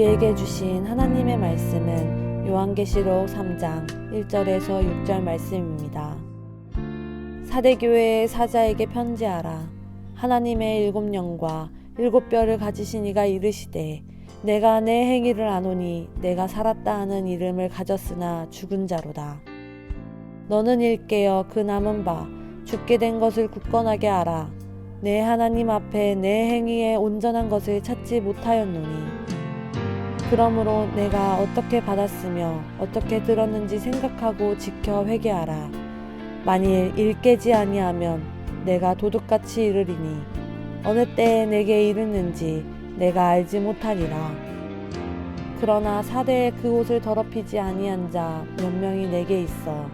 우리에게 주신 하나님의 말씀은 요한계시록 3장 1절에서 6절 말씀입니다. 사대교회의 사자에게 편지하라. 하나님의 일곱 영과 일곱 뼈를 가지신 이가 이르시되 내가 내 행위를 아노니 내가 살았다 하는 이름을 가졌으나 죽은 자로다. 너는 일깨어 그 남은 바 죽게 된 것을 굳건하게 알아. 내 하나님 앞에 내 행위에 온전한 것을 찾지 못하였노니. 그러므로 내가 어떻게 받았으며 어떻게 들었는지 생각하고 지켜 회개하라. 만일 일깨지 아니하면 내가 도둑같이 이르리니 어느 때에 내게 이르는지 내가 알지 못하리라. 그러나 사대에 그 옷을 더럽히지 아니한 자 몇 명이 내게 있어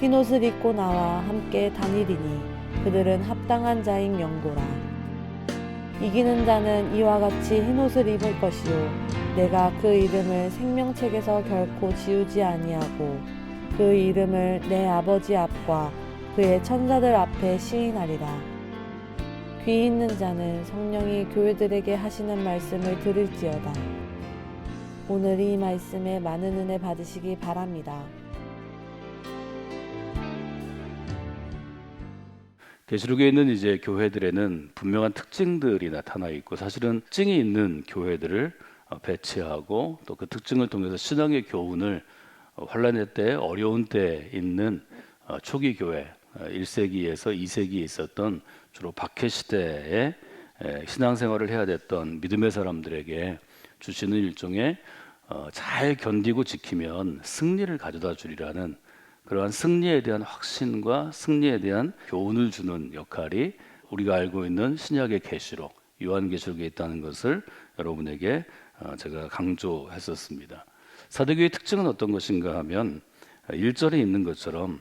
흰 옷을 입고 나와 함께 다니리니 그들은 합당한 자인 명고라. 이기는 자는 이와 같이 흰 옷을 입을 것이요 내가 그 이름을 생명책에서 결코 지우지 아니하고 그 이름을 내 아버지 앞과 그의 천사들 앞에 시인하리라. 귀 있는 자는 성령이 교회들에게 하시는 말씀을 들을지어다. 오늘 이 말씀에 많은 은혜 받으시기 바랍니다. 계시록에 있는 이제 교회들에는 분명한 특징들이 나타나 있고 사실은 특징이 있는 교회들을 어, 배치하고 또 그 특징을 통해서 신앙의 교훈을 어, 환란의 때 어려운 때 있는 어, 초기 교회 1세기에서 2세기에 있었던 주로 박해 시대에 신앙생활을 해야 됐던 믿음의 사람들에게 주시는 일종의 잘 견디고 지키면 승리를 가져다 주리라는 그러한 승리에 대한 확신과 승리에 대한 교훈을 주는 역할이 우리가 알고 있는 신약의 계시록 요한계시록에 있다는 것을 여러분에게 어, 제가 강조했었습니다. 사도교의 특징은 어떤 것인가 하면 1절에 있는 것처럼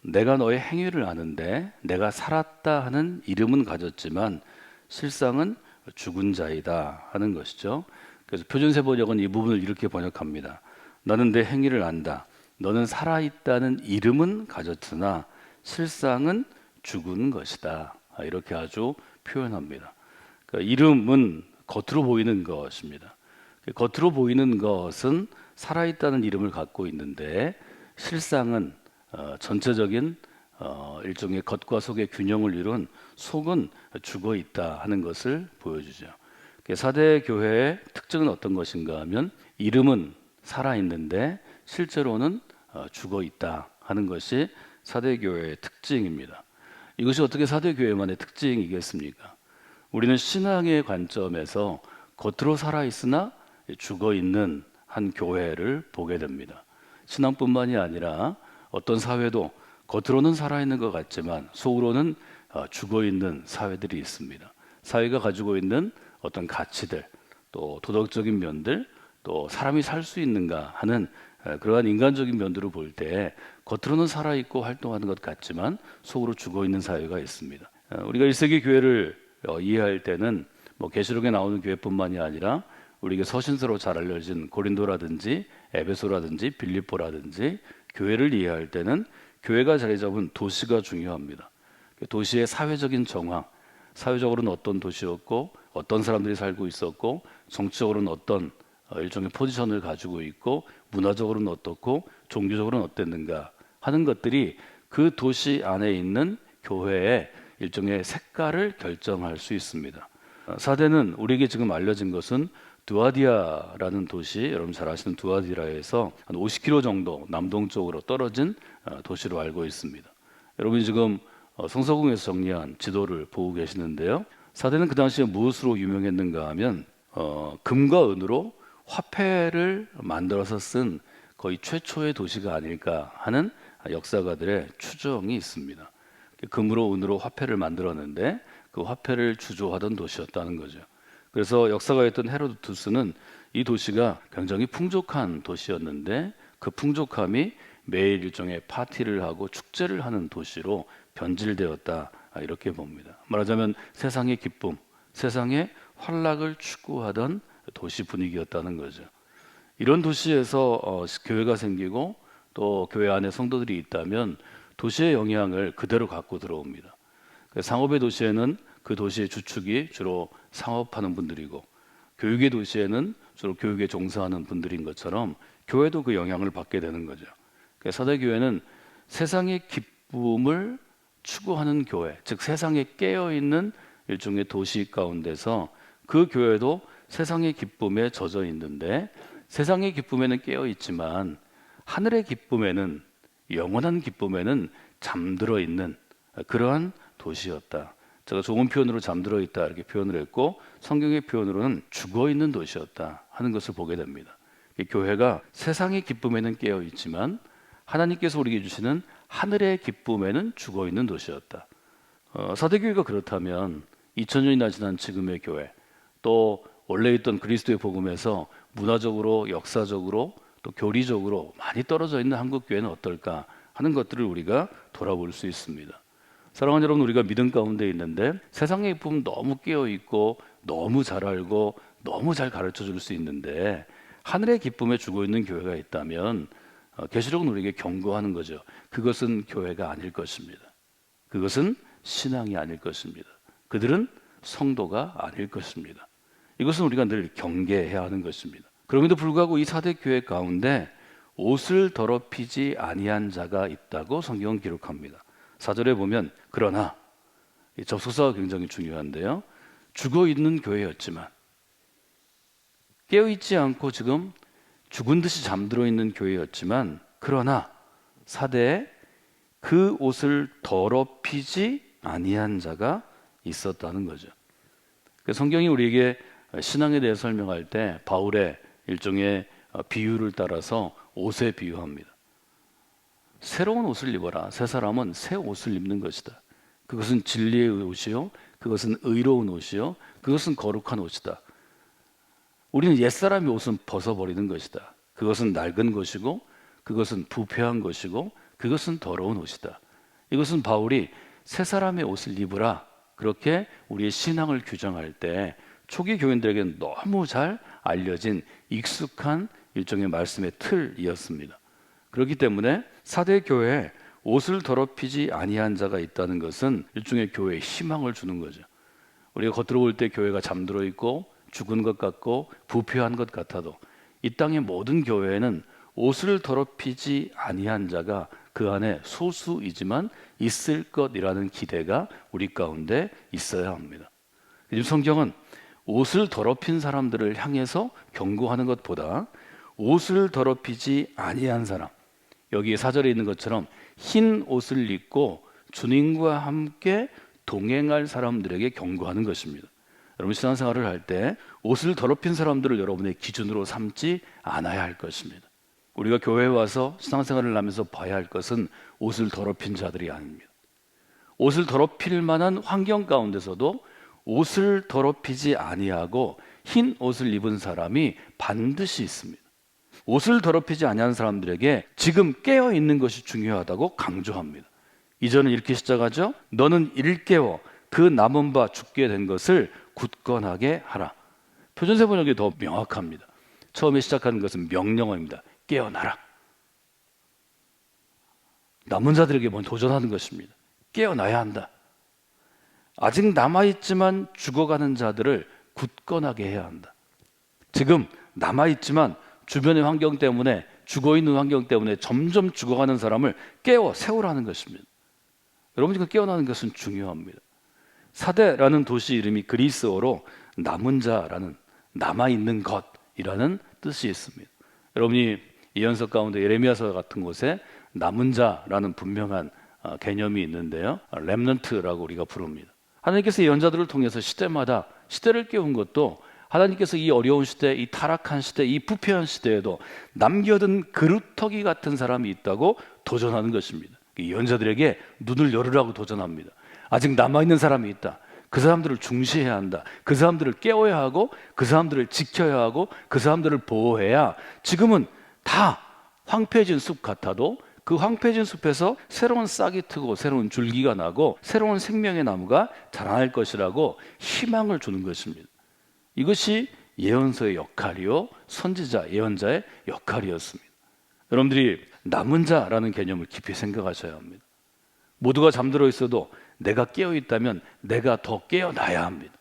내가 너의 행위를 아는데 내가 살았다 하는 이름은 가졌지만 실상은 죽은 자이다 하는 것이죠. 그래서 표준세 번역은 이 부분을 이렇게 번역합니다. 나는 내 행위를 안다. 너는 살아있다는 이름은 가졌으나 실상은 죽은 것이다. 아, 이렇게 아주 표현합니다. 그러니까 이름은 겉으로 보이는 것입니다. 겉으로 보이는 것은 살아있다는 이름을 갖고 있는데 실상은 어, 전체적인 어, 일종의 겉과 속의 균형을 이룬 속은 죽어 있다 하는 것을 보여주죠. 사대 교회의 특징은 어떤 것인가 하면 이름은 살아 있는데 실제로는 어, 죽어 있다 하는 것이 사대 교회의 특징입니다. 이것이 어떻게 사대 교회만의 특징이겠습니까? 우리는 신앙의 관점에서 겉으로 살아 있으나 죽어 있는 한 교회를 보게 됩니다. 신앙뿐만이 아니라 어떤 사회도 겉으로는 살아있는 것 같지만 속으로는 어, 죽어 있는 사회들이 있습니다. 사회가 가지고 있는 어떤 가치들, 또 도덕적인 면들, 또 사람이 살 수 있는가 하는 그러한 인간적인 면들을 볼 때 겉으로는 살아있고 활동하는 것 같지만 속으로 죽어 있는 사회가 있습니다. 우리가 1세기 교회를 어, 이해할 때는 뭐 계시록에 나오는 교회뿐만이 아니라 우리에게 서신서로 잘 알려진 고린도라든지 에베소라든지 빌립보라든지 교회를 이해할 때는 교회가 자리 잡은 도시가 중요합니다. 도시의 사회적인 정황, 사회적으로는 어떤 도시였고 어떤 사람들이 살고 있었고 정치적으로는 어떤 어, 일종의 포지션을 가지고 있고 문화적으로는 어떻고 종교적으로는 어땠는가 하는 것들이 그 도시 안에 있는 교회의 일종의 색깔을 결정할 수 있습니다. 어, 사대는 우리에게 지금 알려진 것은 두아디아라는 도시, 여러분 잘 아시는 두아디라에서 한 50km 정도 남동쪽으로 떨어진 어, 도시로 알고 있습니다. 여러분이 지금 어, 성서궁에서 정리한 지도를 보고 계시는데요. 사대는 그 당시에 무엇으로 유명했는가 하면 어, 금과 은으로 화폐를 만들어서 쓴 거의 최초의 도시가 아닐까 하는 역사가들의 추정이 있습니다. 금으로 은으로 화폐를 만들었는데 그 화폐를 주조하던 도시였다는 거죠. 그래서 역사가였던 헤로도투스는 이 도시가 굉장히 풍족한 도시였는데 그 풍족함이 매일 일종의 파티를 하고 축제를 하는 도시로 변질되었다 이렇게 봅니다. 말하자면 세상의 기쁨, 세상의 환락을 추구하던 도시 분위기였다는 거죠. 이런 도시에서 어, 교회가 생기고 또 교회 안에 성도들이 있다면 도시의 영향을 그대로 갖고 들어옵니다. 그 상업의 도시에는 그 도시의 주축이 주로 상업하는 분들이고 교육의 도시에는 주로 교육에 종사하는 분들인 것처럼 교회도 그 영향을 받게 되는 거죠. 그러니까 사대 교회는 세상의 기쁨을 추구하는 교회, 즉 세상에 깨어 있는 일종의 도시 가운데서 그 교회도 세상의 기쁨에 젖어 있는데 세상의 기쁨에는 깨어 있지만 하늘의 기쁨에는 영원한 기쁨에는 잠들어 있는 그러한 도시였다. 제가 좋은 표현으로 잠들어 있다 이렇게 표현을 했고 성경의 표현으로는 죽어 있는 도시였다 하는 것을 보게 됩니다. 이 교회가 세상의 기쁨에는 깨어 있지만 하나님께서 우리에게 주시는 하늘의 기쁨에는 죽어 있는 도시였다. 어, 사대교회가 그렇다면 2000년이나 지난 지금의 교회 또 원래 있던 그리스도의 복음에서 문화적으로 역사적으로 또 교리적으로 많이 떨어져 있는 한국 교회는 어떨까 하는 것들을 우리가 돌아볼 수 있습니다. 사랑하는 여러분, 우리가 믿음 가운데 있는데 세상의 기쁨 너무 깨어 있고 너무 잘 알고 너무 잘 가르쳐 줄 수 있는데 하늘의 기쁨에 죽어 있는 교회가 있다면 어, 계시록은 우리에게 경고하는 거죠. 그것은 교회가 아닐 것입니다. 그것은 신앙이 아닐 것입니다. 그들은 성도가 아닐 것입니다. 이것은 우리가 늘 경계해야 하는 것입니다. 그럼에도 불구하고 이 사대 교회 가운데 옷을 더럽히지 아니한 자가 있다고 성경은 기록합니다. 사절에 보면 그러나 이 접속사가 굉장히 중요한데요. 죽어 있는 교회였지만 깨어 있지 않고 지금 죽은 듯이 잠들어 있는 교회였지만 그러나 사대에 그 옷을 더럽히지 아니한 자가 있었다는 거죠. 그 성경이 우리에게 신앙에 대해 설명할 때 바울의 일종의 비유를 따라서 옷에 비유합니다. 새로운 옷을 입어라. 새 사람은 새 옷을 입는 것이다. 그것은 진리의 옷이요. 그것은 의로운 옷이요. 그것은 거룩한 옷이다. 우리는 옛사람의 옷은 벗어버리는 것이다. 그것은 낡은 것이고, 그것은 부패한 것이고, 그것은 더러운 옷이다. 이것은 바울이 새 사람의 옷을 입으라. 그렇게 우리의 신앙을 규정할 때 초기 교인들에게는 너무 잘 알려진 익숙한 일종의 말씀의 틀이었습니다. 그렇기 때문에 사대 교회에 옷을 더럽히지 아니한 자가 있다는 것은 일종의 교회에 희망을 주는 거죠. 우리가 겉으로 볼 때 교회가 잠들어 있고 죽은 것 같고 부패한 것 같아도 이 땅의 모든 교회에는 옷을 더럽히지 아니한 자가 그 안에 소수이지만 있을 것이라는 기대가 우리 가운데 있어야 합니다. 요즘 성경은 옷을 더럽힌 사람들을 향해서 경고하는 것보다 옷을 더럽히지 아니한 사람 여기 사절에 있는 것처럼 흰 옷을 입고 주님과 함께 동행할 사람들에게 경고하는 것입니다. 여러분 신앙생활을 할 때 옷을 더럽힌 사람들을 여러분의 기준으로 삼지 않아야 할 것입니다. 우리가 교회에 와서 신앙생활을 하면서 봐야 할 것은 옷을 더럽힌 자들이 아닙니다. 옷을 더럽힐 만한 환경 가운데서도 옷을 더럽히지 아니하고 흰 옷을 입은 사람이 반드시 있습니다. 옷을 더럽히지 아니하는 사람들에게 지금 깨어 있는 것이 중요하다고 강조합니다. 이전은 이렇게 시작하죠. 너는 일깨워 그 남은 바 죽게 된 것을 굳건하게 하라. 표준세 번역이 더 명확합니다. 처음에 시작하는 것은 명령어입니다. 깨어나라. 남은 자들에게 먼저 도전하는 것입니다. 깨어나야 한다. 아직 남아있지만 죽어가는 자들을 굳건하게 해야 한다. 지금 남아있지만 주변의 환경 때문에 죽어있는 환경 때문에 점점 죽어가는 사람을 깨워 세우라는 것입니다. 여러분 지금 깨어나는 것은 중요합니다. 사대라는 도시 이름이 그리스어로 남은 자라는 남아있는 것이라는 뜻이 있습니다. 여러분이 예언서 가운데 예레미야서 같은 곳에 남은 자라는 분명한 어, 개념이 있는데요. 렘넌트라고 우리가 부릅니다. 하나님께서 예언자들을 통해서 시대마다 시대를 깨운 것도 하나님께서 이 어려운 시대, 이 타락한 시대, 이 부패한 시대에도 남겨둔 그루터기 같은 사람이 있다고 도전하는 것입니다. 예언자들에게 눈을 열으라고 도전합니다. 아직 남아있는 사람이 있다. 그 사람들을 중시해야 한다. 그 사람들을 깨워야 하고, 그 사람들을 지켜야 하고, 그 사람들을 보호해야 지금은 다 황폐해진 숲 같아도 그 황폐해진 숲에서 새로운 싹이 트고 새로운 줄기가 나고 새로운 생명의 나무가 자라날 것이라고 희망을 주는 것입니다. 이것이 예언서의 역할이요 선지자 예언자의 역할이었습니다. 여러분들이 남은 자라는 개념을 깊이 생각하셔야 합니다. 모두가 잠들어 있어도 내가 깨어 있다면 내가 더 깨어나야 합니다.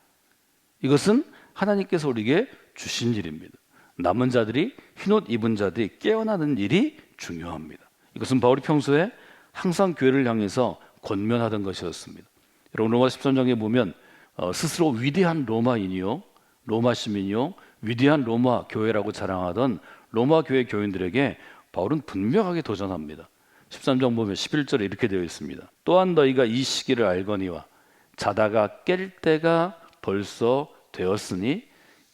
이것은 하나님께서 우리에게 주신 일입니다. 남은 자들이 흰옷 입은 자들이 깨어나는 일이 중요합니다. 이것은 바울이 평소에 항상 교회를 향해서 권면하던 것이었습니다. 여러분 로마 13장에 보면 어, 스스로 위대한 로마인이요, 로마 시민이요, 위대한 로마 교회라고 자랑하던 로마 교회 교인들에게 바울은 분명하게 도전합니다. 13장 보면 11절에 이렇게 되어 있습니다. 또한 너희가 이 시기를 알거니와 자다가 깰 때가 벌써 되었으니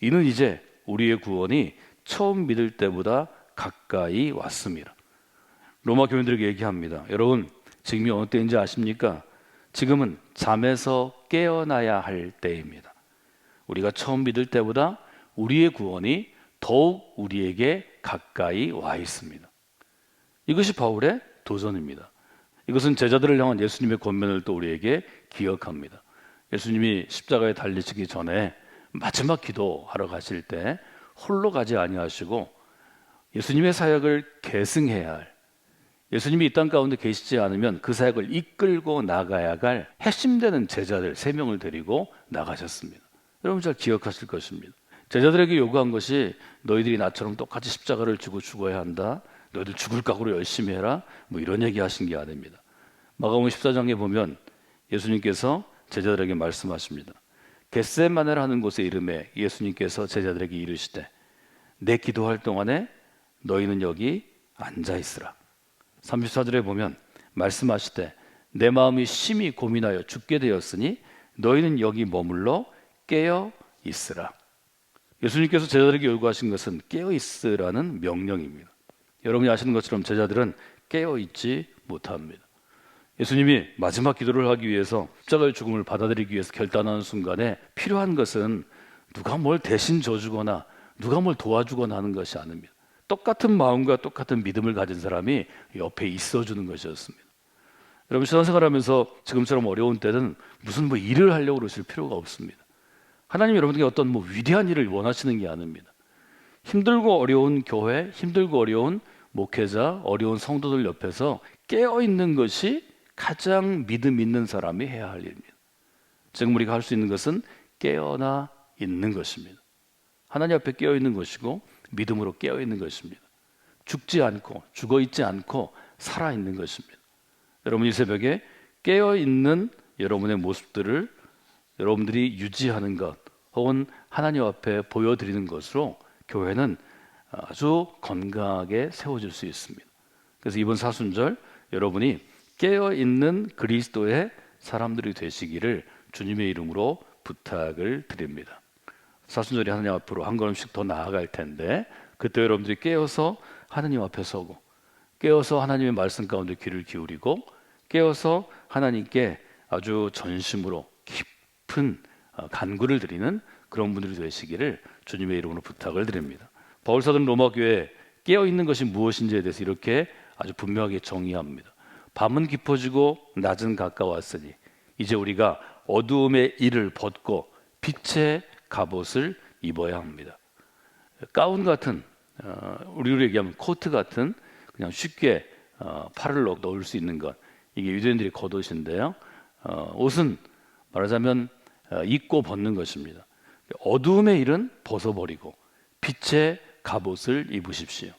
이는 이제 우리의 구원이 처음 믿을 때보다 가까이 왔습니다. 로마 교인들에게 얘기합니다. 여러분, 지금이 어느 때인지 아십니까? 지금은 잠에서 깨어나야 할 때입니다. 우리가 처음 믿을 때보다 우리의 구원이 더욱 우리에게 가까이 와 있습니다. 이것이 바울의 도전입니다. 이것은 제자들을 향한 예수님의 권면을 또 우리에게 기억합니다. 예수님이 십자가에 달리시기 전에 마지막 기도하러 가실 때 홀로 가지 아니하시고 예수님의 사역을 계승해야 할 예수님이 이 땅 가운데 계시지 않으면 그 사역을 이끌고 나가야 할 핵심되는 제자들 세 명을 데리고 나가셨습니다. 여러분 잘 기억하실 것입니다. 제자들에게 요구한 것이 너희들이 나처럼 똑같이 십자가를 지고 죽어야 한다. 너희들 죽을 각오로 열심히 해라. 뭐 이런 얘기 하신 게 아닙니다. 마가복음 14장에 보면 예수님께서 제자들에게 말씀하십니다. 겟세마네를 하는 곳에 이름에 예수님께서 제자들에게 이르시되 내 기도할 동안에 너희는 여기 앉아 있으라. 34절에 보면 말씀하시되 내 마음이 심히 고민하여 죽게 되었으니 너희는 여기 머물러 깨어 있으라. 예수님께서 제자들에게 요구하신 것은 깨어 있으라는 명령입니다. 여러분이 아시는 것처럼 제자들은 깨어 있지 못합니다. 예수님이 마지막 기도를 하기 위해서 십자가의 죽음을 받아들이기 위해서 결단하는 순간에 필요한 것은 누가 뭘 대신 져주거나 누가 뭘 도와주거나 하는 것이 아닙니다. 똑같은 마음과 똑같은 믿음을 가진 사람이 옆에 있어주는 것이었습니다. 여러분 신앙생활하면서 지금처럼 어려운 때는 무슨 뭐 일을 하려고 그러실 필요가 없습니다. 하나님 여러분에게 어떤 뭐 위대한 일을 원하시는 게 아닙니다. 힘들고 어려운 교회, 힘들고 어려운 목회자, 어려운 성도들 옆에서 깨어 있는 것이 가장 믿음 있는 사람이 해야 할 일입니다. 지금 우리가 할 수 있는 것은 깨어나 있는 것입니다. 하나님 앞에 깨어 있는 것이고 믿음으로 깨어 있는 것입니다. 죽지 않고 죽어 있지 않고 살아 있는 것입니다. 여러분 이 새벽에 깨어 있는 여러분의 모습들을 여러분들이 유지하는 것 혹은 하나님 앞에 보여드리는 것으로 교회는 아주 건강하게 세워질 수 있습니다. 그래서 이번 사순절 여러분이 깨어 있는 그리스도의 사람들이 되시기를 주님의 이름으로 부탁을 드립니다. 사순절이 하나님 앞으로 한 걸음씩 더 나아갈 텐데 그때 여러분들이 깨어서 하나님 앞에 서고 깨어서 하나님의 말씀 가운데 귀를 기울이고 깨어서 하나님께 아주 전심으로 깊은 어, 간구를 드리는 그런 분들이 되시기를 주님의 이름으로 부탁을 드립니다. 바울 사도는 로마 교회 깨어 있는 것이 무엇인지에 대해서 이렇게 아주 분명하게 정의합니다. 밤은 깊어지고 낮은 가까웠으니 이제 우리가 어두움의 일을 벗고 빛의 갑옷을 입어야 합니다. 가운 같은 어, 우리로 얘기하면 코트 같은 그냥 쉽게 어, 팔을 넣- 넣을 수 있는 것 이게 유대인들이 겉옷인데요. 어, 옷은 말하자면 어, 입고 벗는 것입니다. 어두움의 일은 벗어버리고 빛의 갑옷을 입으십시오.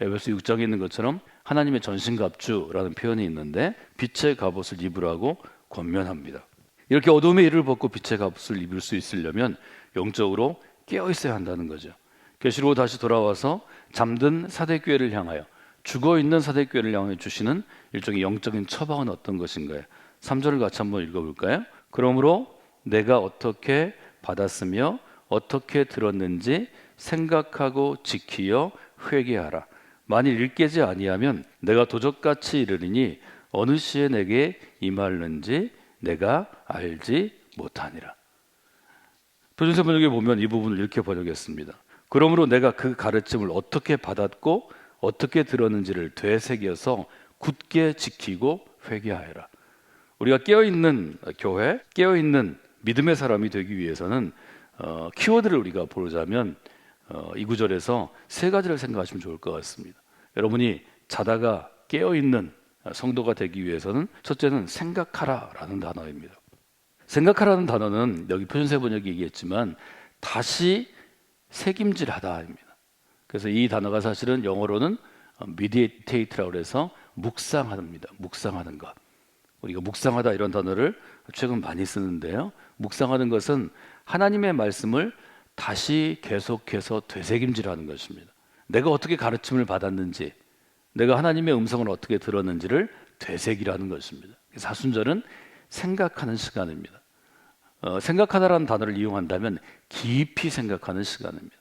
에베소 6장에 있는 것처럼 하나님의 전신갑주라는 표현이 있는데 빛의 갑옷을 입으라고 권면합니다. 이렇게 어둠의 일을 벗고 빛의 갑옷을 입을 수 있으려면 영적으로 깨어 있어야 한다는 거죠. 계시로 다시 돌아와서 잠든 사대교회를 향하여 죽어 있는 사대교회를 향해 주시는 일종의 영적인 처방은 어떤 것인가요? 3절을 같이 한번 읽어 볼까요? 그러므로 내가 어떻게 받았으며 어떻게 들었는지 생각하고 지키어 회개하라. 만일 일깨지 아니하면 내가 도적같이 이르리니 어느 시에 내게 임할는지 내가 알지 못하니라. 표준세 번역에 보면 이 부분을 이렇게 번역했습니다. 그러므로 내가 그 가르침을 어떻게 받았고 어떻게 들었는지를 되새겨서 굳게 지키고 회개하여라. 우리가 깨어 있는 교회, 깨어 있는 믿음의 사람이 되기 위해서는 어, 키워드를 우리가 보자면 어, 이 구절에서 세 가지를 생각하시면 좋을 것 같습니다. 여러분이 자다가 깨어 있는 성도가 되기 위해서는 첫째는 생각하라라는 단어입니다. 생각하라는 단어는 여기 표준세 번역이 얘기했지만 다시 새김질하다입니다. 그래서 이 단어가 사실은 영어로는 미디테이트라고 해서 묵상합니다. 묵상하는 것. 우리가 묵상하다 이런 단어를 최근 많이 쓰는데요. 묵상하는 것은 하나님의 말씀을 다시 계속해서 되새김질하는 것입니다. 내가 어떻게 가르침을 받았는지, 내가 하나님의 음성을 어떻게 들었는지를 되새기라는 것입니다. 사순절은 생각하는 시간입니다. 어, 생각하다라는 단어를 이용한다면 깊이 생각하는 시간입니다.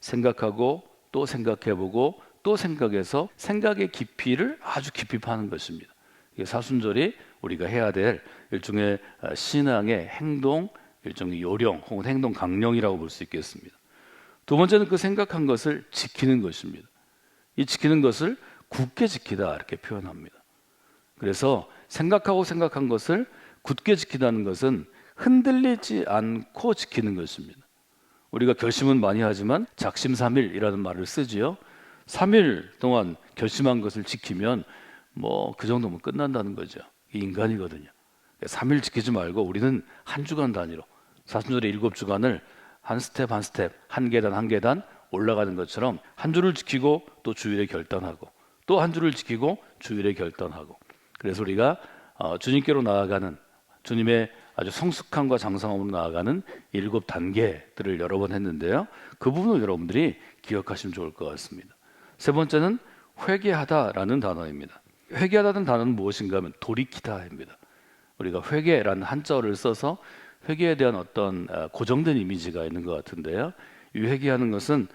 생각하고 또 생각해보고 또 생각해서 생각의 깊이를 아주 깊이 파는 것입니다. 사순절이 우리가 해야 될 일종의 어, 신앙의 행동, 일종의 요령 혹은 행동 강령이라고 볼 수 있겠습니다. 두 번째는 그 생각한 것을 지키는 것입니다. 이 지키는 것을 굳게 지키다 이렇게 표현합니다. 그래서 생각하고 생각한 것을 굳게 지키다는 것은 흔들리지 않고 지키는 것입니다. 우리가 결심은 많이 하지만 작심삼일이라는 말을 쓰지요. 3일 동안 결심한 것을 지키면 뭐 그 정도면 끝난다는 거죠. 이 인간이거든요. 3일 지키지 말고 우리는 한 주간 단위로 사순절의 일곱 주간을 한 스텝 한 스텝 한 계단 한 계단 올라가는 것처럼 한 주를 지키고 또 주일에 결단하고 또 한 주를 지키고 주일에 결단하고 그래서 우리가 어, 주님께로 나아가는 주님의 아주 성숙함과 장성함으로 나아가는 일곱 단계들을 여러 번 했는데요. 그 부분을 여러분들이 기억하시면 좋을 것 같습니다. 세 번째는 회개하다라는 단어입니다. 회개하다는 단어는 무엇인가 하면 돌이키다입니다. 우리가 회개라는 한자어를 써서 회개에 대한 어떤 어, 고정된 이미지가 있는 것 같은데요. 이 회개하는 것은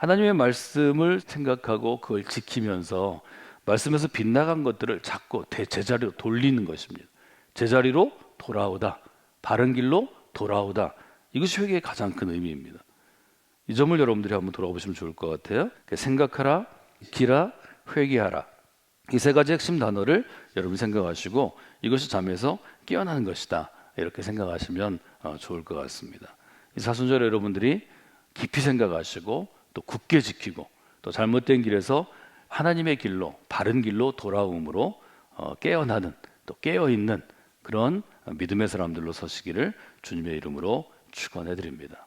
하나님의 말씀을 생각하고 그걸 지키면서 말씀에서 빗나간 것들을 자꾸 대- 제자리로 돌리는 것입니다. 제자리로 돌아오다, 바른 길로 돌아오다. 이것이 회개의 가장 큰 의미입니다. 이 점을 여러분들이 한번 돌아보시면 좋을 것 같아요. 생각하라, 기라, 회개하라. 이 세 가지 핵심 단어를 여러분 생각하시고 이것이 잠에서 깨어나는 것이다. 이렇게 생각하시면 어, 좋을 것 같습니다. 이 사순절에 여러분들이 깊이 생각하시고 또 굳게 지키고 또 잘못된 길에서 하나님의 길로 바른 길로 돌아옴으로 어, 깨어나는 또 깨어 있는 그런 믿음의 사람들로 서시기를 주님의 이름으로 축원해 드립니다.